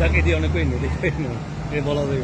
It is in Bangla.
তাকে দিয়ে অনেক কই নেই দেখে বলা যায়।